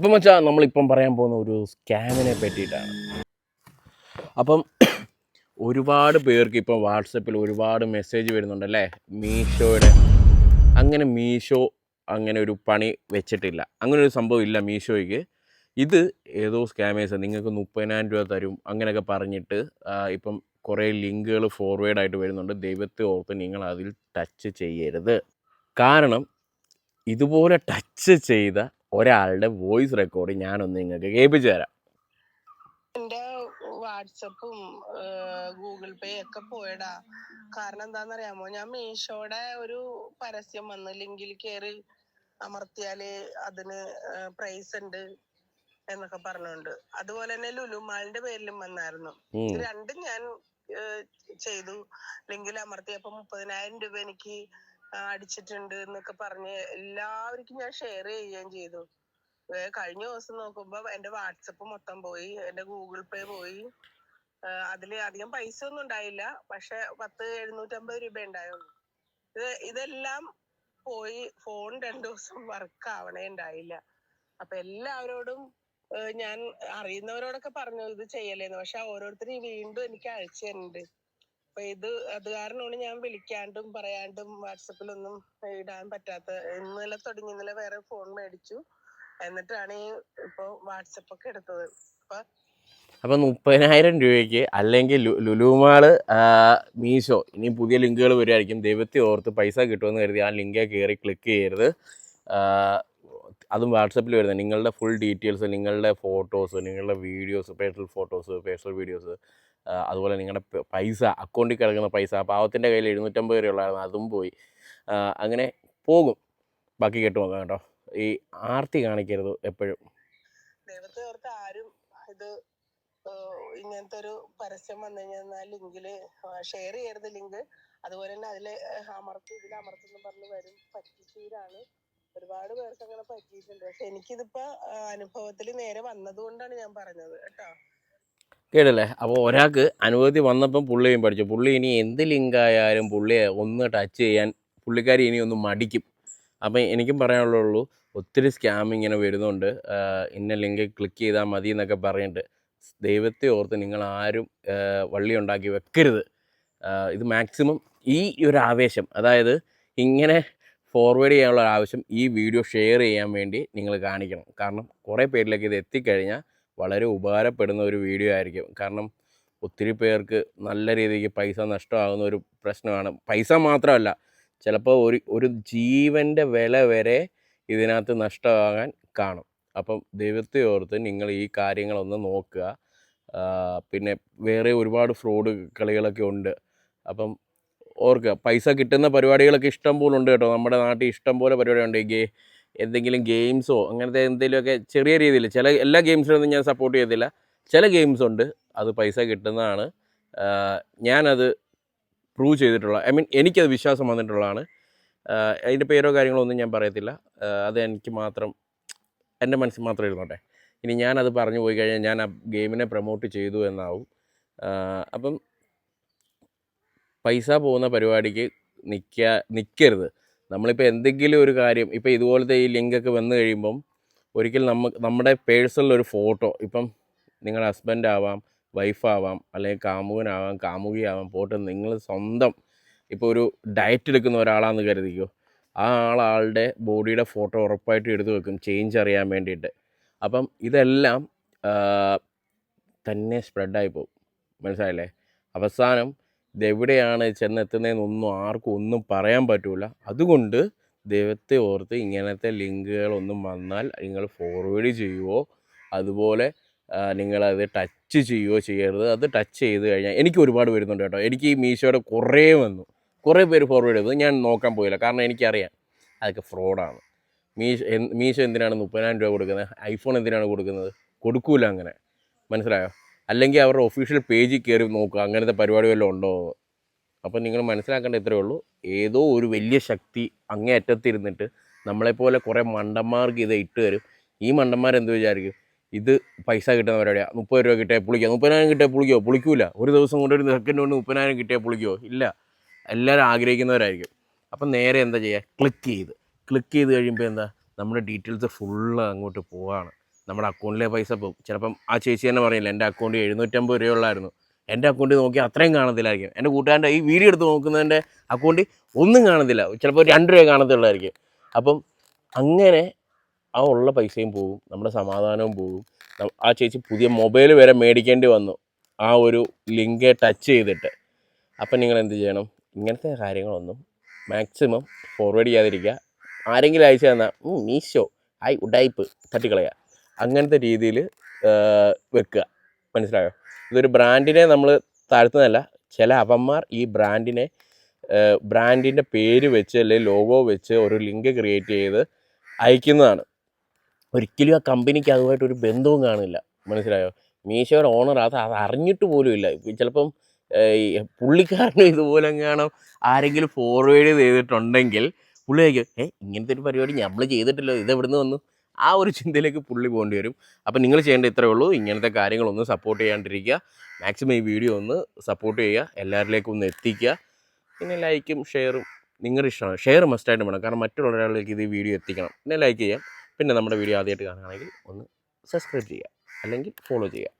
അപ്പം വെച്ചാൽ നമ്മളിപ്പം പറയാൻ പോകുന്ന ഒരു സ്കാമിനെ പറ്റിയിട്ടാണ്. അപ്പം ഒരുപാട് പേർക്ക് ഇപ്പം വാട്സപ്പിൽ ഒരുപാട് മെസ്സേജ് വരുന്നുണ്ട് അല്ലേ മീഷോയുടെ അങ്ങനെ മീഷോ അങ്ങനെ ഒരു പണി വെച്ചിട്ടില്ല. അങ്ങനെ ഒരു സംഭവം ഇല്ല മീഷോയ്ക്ക്. ഇത് ഏതോ സ്കാമേഴ്സ് നിങ്ങൾക്ക് മുപ്പതിനായിരം രൂപ തരും അങ്ങനെയൊക്കെ പറഞ്ഞിട്ട് ഇപ്പം കുറേ ലിങ്കുകൾ ഫോർവേഡ് ആയിട്ട് വരുന്നുണ്ട്. ദൈവത്തെ ഓർത്ത് നിങ്ങൾ അതിൽ ടച്ച് ചെയ്യരുത്. കാരണം ഇതുപോലെ ടച്ച് ചെയ്ത ഒരാളുടെ വോയിസ് റെക്കോർഡ് ഞാനൊന്ന് നിങ്ങൾക്ക് കേൾപ്പിച്ചു തരാം. എന്റെ വാട്സപ്പും ഗൂഗിൾ പേ ഒക്കെ പോയടാ. കാരണം എന്താണെന്നറിയാമോ ഞാൻ മീഷോയുടെ ഒരു പരസ്യം വന്ന് ലിങ്കിൽ കയറി അമർത്തിയാൽ അതിന് പ്രൈസ് ഉണ്ട് എന്നൊക്കെ പറഞ്ഞുകൊണ്ട് അതുപോലെ തന്നെ ലുലുമാളിന്റെ പേരിലും വന്നായിരുന്നു. രണ്ടും ഞാൻ ചെയ്തു. ലിങ്കിൽ അമർത്തിയപ്പോ മുപ്പതിനായിരം രൂപ എനിക്ക് അടിച്ചിട്ടുണ്ട് എന്നൊക്കെ പറഞ്ഞ് എല്ലാവർക്കും ഞാൻ ഷെയർ ചെയ്യുകയും ചെയ്തു. കഴിഞ്ഞ ദിവസം നോക്കുമ്പോ എന്റെ വാട്സപ്പ് മൊത്തം പോയി എന്റെ ഗൂഗിൾ പേ പോയി. അതിൽ അധികം പൈസ ഒന്നും ഉണ്ടായില്ല പക്ഷെ പത്ത് എഴുന്നൂറ്റമ്പത് രൂപ ഉണ്ടായുള്ളൂ. ഇത് ഇതെല്ലാം പോയി ഫോൺ രണ്ടു ദിവസം വർക്ക് ആവണേ ഉണ്ടായില്ല. അപ്പൊ എല്ലാവരോടും ഞാൻ അറിയുന്നവരോടൊക്കെ പറഞ്ഞു ഇത് ചെയ്യലേന്ന്. പക്ഷെ ഓരോരുത്തരും വീണ്ടും എനിക്ക് അയച്ചു തരുന്നുണ്ട് അപ്പൊ ഇത് അത് കാരണമാണ് ഞാൻ വിളിക്കാണ്ടും പറയാണ്ടും വാട്സപ്പിലൊന്നും ഇടാൻ പറ്റാത്ത ഇന്നലെ തുടങ്ങി ഇന്നലെ വേറെ ഫോൺ മേടിച്ചു. എന്നിട്ടാണ് ഈ ഇപ്പൊ വാട്സപ്പ് ഒക്കെ എടുത്തത്. അപ്പൊ അപ്പം മുപ്പതിനായിരം രൂപയ്ക്ക് അല്ലെങ്കിൽ ലുലുമാൾ മീഷോ ഇനി പുതിയ ലിങ്കുകൾ വരുമായിരിക്കും ദൈവത്തെ ഓർത്ത് പൈസ കിട്ടുമെന്ന് കരുതി ആ ലിങ്കേ കയറി ക്ലിക്ക് ചെയ്യരുത്. അതും വാട്സപ്പിൽ വരുന്നത്. നിങ്ങളുടെ ഫുൾ ഡീറ്റെയിൽസ് നിങ്ങളുടെ ഫോട്ടോസ് നിങ്ങളുടെ videos personal photos personal videos അതുപോലെ നിങ്ങളുടെ പൈസ അക്കൗണ്ടിൽ കിടക്കുന്ന പൈസ പാവത്തിന്റെ കയ്യിൽ എഴുന്നൂറ്റമ്പത് വരെ ഉള്ളായിരുന്നു അതും പോയി. അങ്ങനെ പോകും. ബാക്കി കേട്ട് നോക്കാം കേട്ടോ. ഈ ആർത്തി കാണിക്കരുത് എപ്പോഴും. ഓർത്ത് ആരും ഇത് ഇങ്ങനത്തെ ഒരു പരസ്യം വന്നു കഴിഞ്ഞാൽ ലിങ്കിൽ ഷെയർ ചെയ്യരുത് ലിങ്ക്. അതുപോലെ തന്നെ അതിൽ അമർത്തി ഇതിൽ അമർത്തുന്നു പറഞ്ഞ് വരും. പറ്റിച്ചീരാണ് ഒരുപാട് പേർക്ക് അങ്ങനെ പറ്റിയിട്ടുണ്ട്. പക്ഷെ എനിക്കിതിപ്പോ അനുഭവത്തിൽ നേരെ വന്നത് കൊണ്ടാണ് ഞാൻ പറഞ്ഞത് കേട്ടോ. കേട്ടല്ലേ? അപ്പോൾ ഒരാൾക്ക് അനുവദി വന്നപ്പം പുള്ളിയും പഠിച്ചു. പുള്ളി ഇനി എന്ത് ലിങ്കായാലും പുള്ളിയെ ഒന്ന് ടച്ച് ചെയ്യാൻ പുള്ളിക്കാരി ഇനി ഒന്ന് മടിക്കും. അപ്പം എനിക്കും പറയാനുള്ളൂ ഒത്തിരി സ്കാം ഇങ്ങനെ വരുന്നുണ്ട്. ഇന്ന ലിങ്ക് ക്ലിക്ക് ചെയ്താൽ മതി എന്നൊക്കെ പറഞ്ഞിട്ട്. ദൈവത്തെ ഓർത്ത് നിങ്ങൾ ആരും വള്ളി ഉണ്ടാക്കി വെക്കരുത്. ഇത് മാക്സിമം ഈ ഒരു ആവേശം അതായത് ഇങ്ങനെ ഫോർവേഡ് ചെയ്യാനുള്ള ആവശ്യം ഈ വീഡിയോ ഷെയർ ചെയ്യാൻ വേണ്ടി നിങ്ങൾ കാണിക്കണം. കാരണം കുറേ പേരിലേക്ക് ഇത് എത്തിക്കഴിഞ്ഞാൽ വളരെ ഉപകാരപ്പെടുന്ന ഒരു വീഡിയോ ആയിരിക്കും. കാരണം ഒത്തിരി പേർക്ക് നല്ല രീതിക്ക് പൈസ നഷ്ടമാകുന്ന ഒരു പ്രശ്നമാണ്. പൈസ മാത്രമല്ല ചിലപ്പോൾ ഒരു ഒരു ജീവന്റെ വില വരെ ഇതിനകത്ത് നഷ്ടമാകാൻ കാണും. അപ്പം ദൈവത്തെ ഓർത്ത് നിങ്ങൾ ഈ കാര്യങ്ങളൊന്ന് നോക്കുക. പിന്നെ വേറെ ഒരുപാട് ഫ്രോഡ് കളികളൊക്കെ ഉണ്ട്. അപ്പം ഓർക്കുക പൈസ കിട്ടുന്ന പരിപാടികളൊക്കെ ഇഷ്ടം പോലെ ഉണ്ട് കേട്ടോ. നമ്മുടെ നാട്ടിൽ ഇഷ്ടം പോലെ പരിപാടിയുണ്ട് ഈ ഗേ എന്തെങ്കിലും ഗെയിംസോ അങ്ങനത്തെ എന്തെങ്കിലുമൊക്കെ ചെറിയ രീതിയിൽ ചില എല്ലാ ഗെയിംസിനൊന്നും ഞാൻ സപ്പോർട്ട് ചെയ്തില്ല ചില ഗെയിംസ് ഉണ്ട് അത് പൈസ കിട്ടുന്നതാണ്. ഞാനത് പ്രൂവ് ചെയ്തിട്ടുള്ള ഐ മീൻ എനിക്കത് വിശ്വാസം വന്നിട്ടുള്ളതാണ്. അതിന്റെ പേരോ കാര്യങ്ങളോ ഒന്നും ഞാൻ പറയത്തില്ല. അത് എനിക്ക് മാത്രം എന്റെ മനസ്സിൽ മാത്രം ഇരുന്നോട്ടെ. ഇനി ഞാനത് പറഞ്ഞു പോയി കഴിഞ്ഞാൽ ഞാൻ ആ ഗെയിമിനെ പ്രൊമോട്ട് ചെയ്തു എന്നാവും. അപ്പം പൈസ പോകുന്ന പരിപാടിക്ക് നിൽക്കുക നിൽക്കരുത് നമ്മളിപ്പോൾ എന്തെങ്കിലും ഒരു കാര്യം ഇപ്പോൾ ഇതുപോലത്തെ ഈ ലിങ്കൊക്കെ വന്നു കഴിയുമ്പം ഒരിക്കൽ നമ്മ നമ്മുടെ പേഴ്സണൽ ഒരു ഫോട്ടോ ഇപ്പം നിങ്ങളുടെ ഹസ്ബൻഡ് ആവാം വൈഫാവാം അല്ലെങ്കിൽ കാമുകനാവാം കാമുകിയാവാം പോട്ടെ നിങ്ങൾ സ്വന്തം ഇപ്പോൾ ഒരു ഡയറ്റ് എടുക്കുന്ന ഒരാളാണെന്ന് കരുതിക്കോ. ആ ആളാളുടെ ബോഡിയുടെ ഫോട്ടോ ഉറപ്പായിട്ട് എടുത്തു വെക്കും ചേഞ്ച് അറിയാൻ വേണ്ടിയിട്ട്. അപ്പം ഇതെല്ലാം തന്നെ സ്പ്രെഡായി പോകും. മനസ്സിലായില്ലേ? അവസാനം ഇതെവിടെയാണ് ചെന്നെത്തുന്നതെന്നൊന്നും ആർക്കും ഒന്നും പറയാൻ പറ്റൂല. അതുകൊണ്ട് ദൈവത്തെ ഓർത്ത് ഇങ്ങനത്തെ ലിങ്കുകളൊന്നും വന്നാൽ നിങ്ങൾ ഫോർവേഡ് ചെയ്യുവോ? അതുപോലെ നിങ്ങളത് ടച്ച് ചെയ്യുകയോ ചെയ്യരുത്? അത് ടച്ച് ചെയ്ത് കഴിഞ്ഞാൽ എനിക്ക് ഒരുപാട് വരുന്നുണ്ട് കേട്ടോ. എനിക്ക് ഈ മീഷോയുടെ കുറേ വന്നു. കുറേ പേര് ഫോർവേഡ് ചെയ്തു. ഞാൻ നോക്കാൻ പോയില്ല. കാരണം എനിക്കറിയാം. അതൊക്കെ ഫ്രോഡാണ് മീഷോ മീശോ എന്തിനാണ് മുപ്പതിനായിരം രൂപ കൊടുക്കുന്നത്? ഐഫോൺ എന്തിനാണ് കൊടുക്കുന്നത്? കൊടുക്കൂല അങ്ങനെ. മനസ്സിലായോ? അല്ലെങ്കിൽ അവരുടെ ഒഫീഷ്യൽ പേജിൽ കയറി നോക്കുക. അങ്ങനത്തെ പരിപാടി വല്ലതും ഉണ്ടോ? അപ്പം നിങ്ങൾ മനസ്സിലാക്കേണ്ട ഇത്രയേ ഉള്ളൂ. ഏതോ ഒരു വലിയ ശക്തി അങ്ങേ അറ്റത്തിരുന്നിട്ട് നമ്മളെപ്പോലെ കുറേ മണ്ടന്മാർക്ക് ഇത് ഇട്ട് തരും. ഈ മണ്ടന്മാർ എന്ത് വിചാരിക്കും? ഇത് പൈസ കിട്ടുന്ന പരിപാടിയാണ് മുപ്പത് രൂപ കിട്ടിയാൽ പുളിക്കുക മുപ്പതിനായിരം കിട്ടിയാൽ പുളിക്കോ? പുളിക്കൂല. ഒരു ദിവസം കൊണ്ട് ഒരു സെക്കൻഡ് കൊണ്ട് മുപ്പതിനായിരം കിട്ടിയാൽ പുളിക്കോ? ഇല്ല. എല്ലാവരും ആഗ്രഹിക്കുന്നവരായിരിക്കും. അപ്പം നേരെ എന്താ ചെയ്യുക? ക്ലിക്ക് ചെയ്ത്. ക്ലിക്ക് ചെയ്ത് കഴിയുമ്പോൾ എന്താ? നമ്മുടെ ഡീറ്റെയിൽസ് ഫുള്ള് അങ്ങോട്ട് പോവാണ്. നമ്മുടെ അക്കൗണ്ടിലെ പൈസ പോകും ചിലപ്പം ആ ചേച്ചി തന്നെ പറയില്ല എന്റെ അക്കൗണ്ടിൽ എഴുന്നൂറ്റമ്പത് രൂപയുള്ളായിരുന്നു. എന്റെ അക്കൗണ്ടിൽ നോക്കി അത്രയും കാണത്തില്ലായിരിക്കും. എന്റെ കൂട്ടുകാരന്റെ ഈ വീഡിയോ എടുത്ത് നോക്കുന്നതിന്റെ അക്കൗണ്ടിൽ ഒന്നും കാണത്തില്ല. ചിലപ്പോൾ രണ്ട് രൂപ കാണത്തുള്ളായിരിക്കും. അപ്പം അങ്ങനെ ആ ഉള്ള പൈസയും പോകും നമ്മുടെ സമാധാനവും പോകും ആ ചേച്ചി പുതിയ മൊബൈൽ വരെ മേടിക്കേണ്ടി വന്നു ആ ഒരു ലിങ്ക് ടച്ച് ചെയ്തിട്ട്. അപ്പം നിങ്ങൾ എന്ത് ചെയ്യണം? ഇങ്ങനത്തെ കാര്യങ്ങളൊന്നും മാക്സിമം ഫോർവേഡ് ചെയ്യാതിരിക്കുക. ആരെങ്കിലും അയച്ചു തന്നാൽ മീശോ ഐ ഉഡായിപ്പ് തട്ടിക്കളയുക. അങ്ങനത്തെ രീതിയിൽ വെക്കുക. മനസ്സിലായോ? ഇതൊരു ബ്രാൻഡിനെ നമ്മൾ താഴ്ത്തുന്നതല്ല. ചില അവന്മാർ ഈ ബ്രാൻഡിനെ ബ്രാൻഡിന്റെ പേര് വെച്ച് അല്ലെങ്കിൽ ലോഗോ വെച്ച് ഒരു ലിങ്ക് ക്രിയേറ്റ് ചെയ്ത് അയക്കുന്നതാണ്. ഒരിക്കലും ആ കമ്പനിക്ക് അതുമായിട്ട് ഒരു ബന്ധവും കാണില്ല. മനസ്സിലായോ? മീശോയുടെ ഓണർ അത് അത് അറിഞ്ഞിട്ട് പോലും ഇല്ല. ചിലപ്പം പുള്ളിക്കാരനും ഇതുപോലെ അങ്ങനെ ആരെങ്കിലും ഫോർവേഡ് ചെയ്തിട്ടുണ്ടെങ്കിൽ പുള്ളി ഏ ഇങ്ങനത്തെ ഒരു പരിപാടി നമ്മൾ ചെയ്തിട്ടില്ല. ഇത് എവിടുന്ന് വന്നു? ആ ഒരു ചിന്തയിലേക്ക് പുള്ളി പോകേണ്ടി വരും. അപ്പോൾ നിങ്ങൾ ചെയ്യേണ്ട ഇത്രയേ ഉള്ളൂ. ഇങ്ങനത്തെ കാര്യങ്ങളൊന്നും സപ്പോർട്ട് ചെയ്യാണ്ടിരിക്കുക. മാക്സിമം ഈ വീഡിയോ ഒന്ന് സപ്പോർട്ട് ചെയ്യുക. എല്ലാവരിലേക്കും ഒന്ന് എത്തിക്കുക. പിന്നെ ലൈക്കും ഷെയറും നിങ്ങളുടെ ഇഷ്ടമാണ്. ഷെയർ മസ്റ്റായിട്ട് വേണം. കാരണം മറ്റുള്ള ഒരാളിലേക്ക് ഇത് വീഡിയോ എത്തിക്കണം. പിന്നെ ലൈക്ക് ചെയ്യാം. പിന്നെ നമ്മുടെ വീഡിയോ ആദ്യമായിട്ട് കാണുകയാണെങ്കിൽ ഒന്ന് സബ്സ്ക്രൈബ് ചെയ്യുക. അല്ലെങ്കിൽ ഫോളോ ചെയ്യുക.